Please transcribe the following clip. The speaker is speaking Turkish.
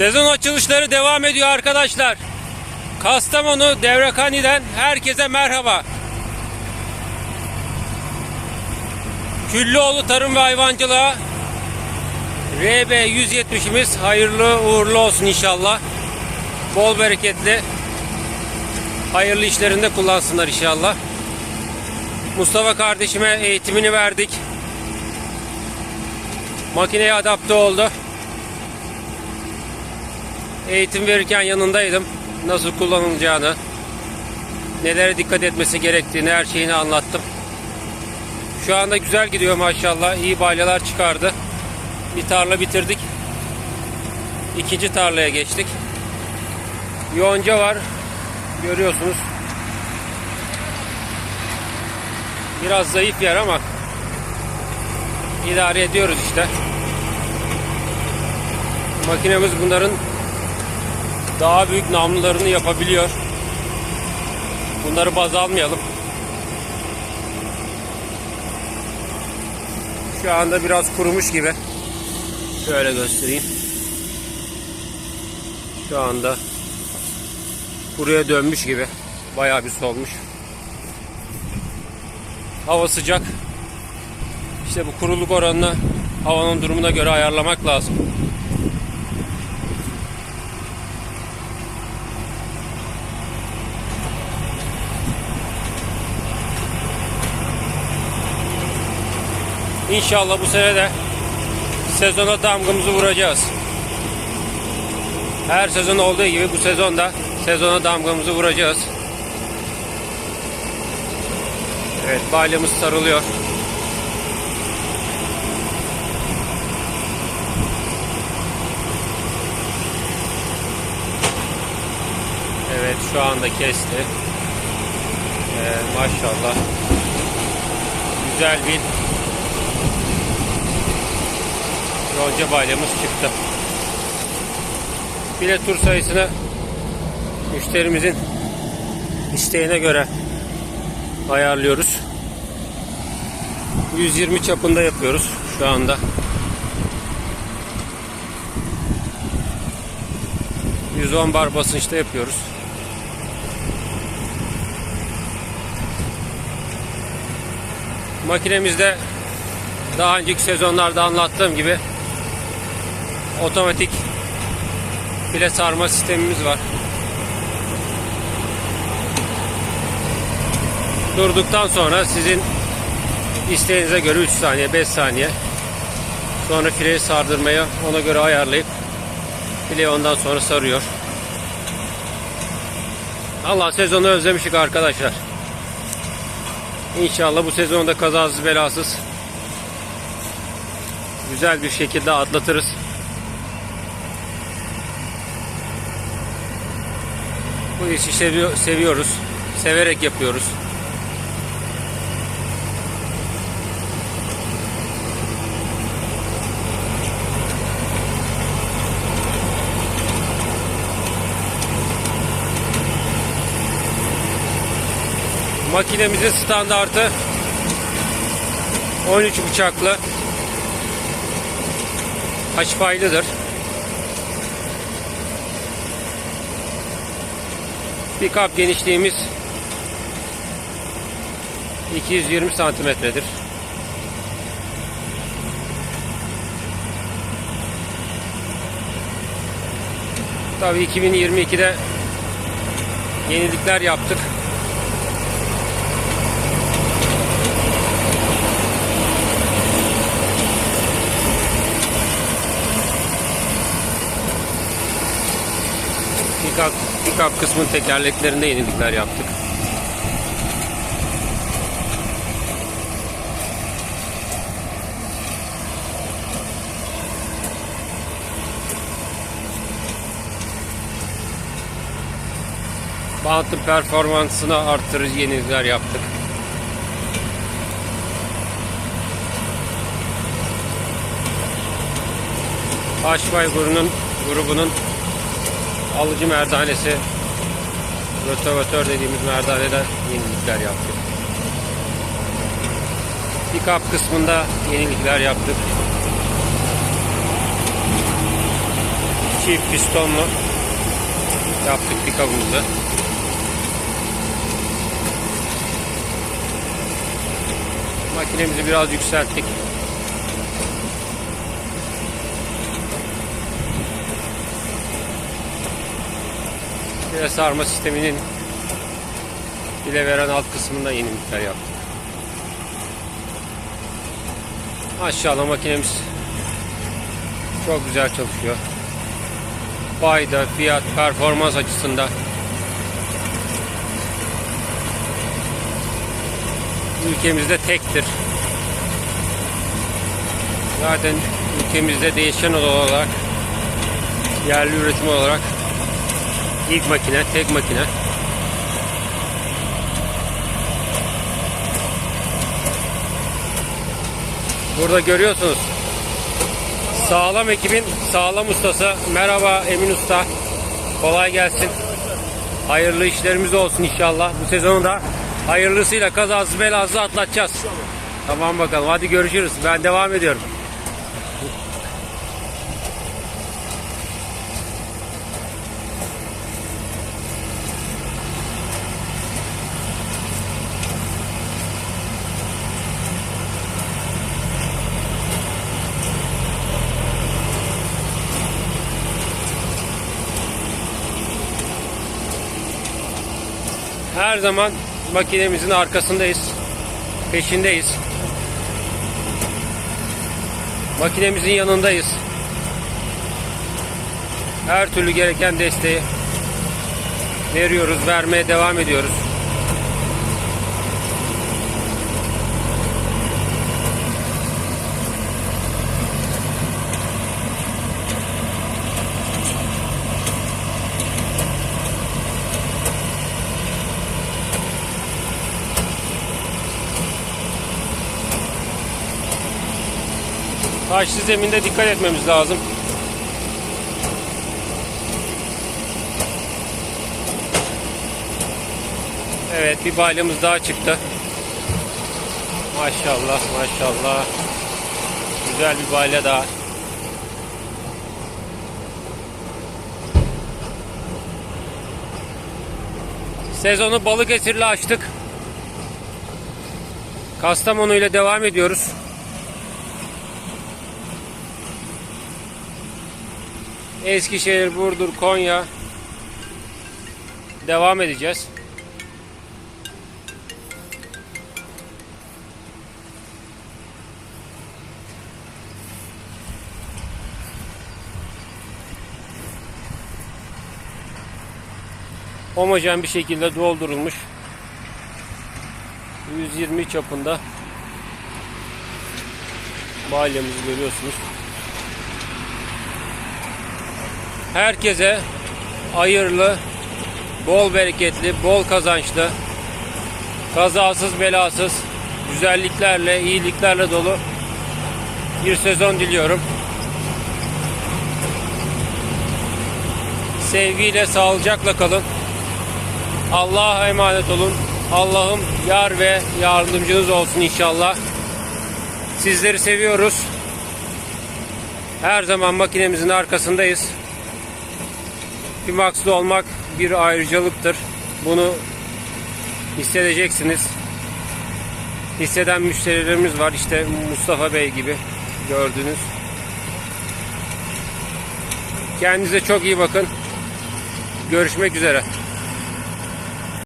Sezon açılışları devam ediyor arkadaşlar. Kastamonu Devrekani'den herkese merhaba. Küllüoğlu Tarım ve Hayvancılığa RB 170'imiz hayırlı uğurlu olsun inşallah. Bol bereketli hayırlı işlerinde kullansınlar inşallah. Mustafa kardeşime eğitimini verdik. Makineye adapte oldu. Eğitim verirken yanındaydım. Nasıl kullanılacağını, nelere dikkat etmesi gerektiğini her şeyini anlattım. Şu anda güzel gidiyor maşallah. İyi balyalar çıkardı. Bir tarla bitirdik. İkinci tarlaya geçtik. Yonca var. Görüyorsunuz. Biraz zayıf yer ama idare ediyoruz işte. Makinemiz bunların daha büyük namlularını yapabiliyor. Bunları baz almayalım. Şu anda biraz kurumuş gibi. Şöyle göstereyim. Şu anda kuruya dönmüş gibi. Bayağı bir solmuş. Hava sıcak. İşte bu kuruluk oranını havanın durumuna göre ayarlamak lazım. İnşallah bu sene de sezona damgamızı vuracağız. Her sezon olduğu gibi bu sezonda sezona damgamızı vuracağız. Evet balyamız sarılıyor. Evet şu anda kesti. Ee, maşallah. Güzel bir yonca balyamız çıktı. De tur sayısını müşterimizin isteğine göre ayarlıyoruz. 120 çapında yapıyoruz şu anda. ...110 bar basınçta yapıyoruz. Makinemizde daha önceki sezonlarda anlattığım gibi otomatik file sarma sistemimiz var. Durduktan sonra sizin isteğinize göre 3 saniye 5 saniye sonra fileyi sardırmaya ona göre ayarlayıp fileyi ondan sonra sarıyor. Allah sezonu özlemişik arkadaşlar. İnşallah bu sezonda kazasız belasız güzel bir şekilde atlatırız. Bu işi seviyor, seviyoruz. Severek yapıyoruz. Makinemizin standartı 13 bıçaklı haşpaylıdır. Pikap genişliğimiz 220 santimetredir. Tabii 2022'de yenilikler yaptık. Pikap, pikap kısmın tekerleklerinde yenilikler yaptık. Bantın performansını arttırıcı yenilikler yaptık. Aşbay grubunun, grubunun alıcı merdanesi rotavatör dediğimiz merdaneden yenilikler yaptık. Pick-up kısmında yenilikler yaptık. Çift pistonlu yaptık pikabımızı. Makinemizi biraz yükselttik. De sarma sisteminin bile veren alt kısmında yeni miktar yaptık. Maşallah makinemiz çok güzel çalışıyor. Fayda, fiyat, performans açısından ülkemizde tektir. Zaten ülkemizde değişen olarak yerli üretim olarak ilk makine, tek makine. Burada görüyorsunuz. Sağlam ekibin sağlam ustası. Merhaba Emin Usta. Kolay gelsin. Hayırlı işlerimiz olsun inşallah. Bu sezonu da hayırlısıyla kazasız belasız atlatacağız. Tamam bakalım. Hadi görüşürüz. Ben devam ediyorum. Her zaman makinemizin arkasındayız. Peşindeyiz. Makinemizin yanındayız. Her türlü gereken desteği veriyoruz, vermeye devam ediyoruz. Taşlı zeminde dikkat etmemiz lazım. Evet bir balyamız daha çıktı. Maşallah maşallah. Güzel bir balya daha. Sezonu Balıkesir'le açtık. Kastamonu ile devam ediyoruz. Eskişehir, Burdur, Konya devam edeceğiz. Homojen bir şekilde doldurulmuş. 120 çapında balyamızı görüyorsunuz. Herkese hayırlı, bol bereketli, bol kazançlı, kazasız belasız, güzelliklerle, iyiliklerle dolu bir sezon diliyorum. Sevgiyle, sağlıcakla kalın. Allah'a emanet olun. Allah'ım yar ve yardımcınız olsun inşallah. Sizleri seviyoruz. Her zaman makinemizin arkasındayız. Pimax'lı olmak bir ayrıcalıktır. Bunu hissedeceksiniz. Hisseden müşterilerimiz var. İşte Mustafa Bey gibi gördünüz. Kendinize çok iyi bakın. Görüşmek üzere.